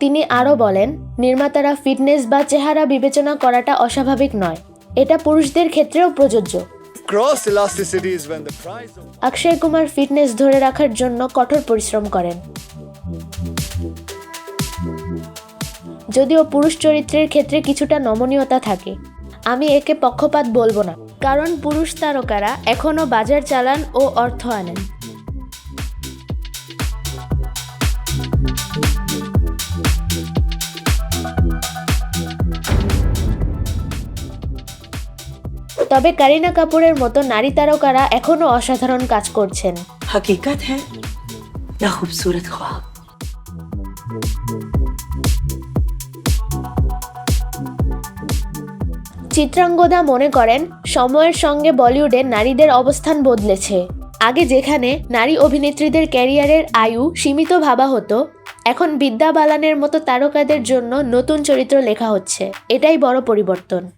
তিনি আরও বলেন নির্মাতারা ফিটনেস বা চেহারা বিবেচনা করাটা অস্বাভাবিক নয়। এটা পুরুষদের ক্ষেত্রেও প্রযোজ্য। অক্ষয় কুমার ফিটনেস ধরে রাখার জন্য কঠোর পরিশ্রম করেন। যদিও পুরুষ চরিত্রের ক্ষেত্রে কিছুটা নমনীয়তা থাকে। আমি একে পক্ষপাত বলব না কারণ পুরুষ তারকারা এখনও বাজার চালান ও অর্থ আনেন। তবে কারিনা কাপুরের মতো নারী তারকারা এখনও অসাধারণ কাজ করছেন। খুবসুরত চিত্রাঙ্গদা মনে করেন সময়ের সঙ্গে বলিউডে নারীদের অবস্থান বদলেছে। আগে যেখানে নারী অভিনেত্রীদের ক্যারিয়ারের আয়ু সীমিত ভাবা হতো এখন বিদ্যা বালানের মতো তারকাদের জন্য নতুন চরিত্র লেখা হচ্ছে। এটাই বড় পরিবর্তন।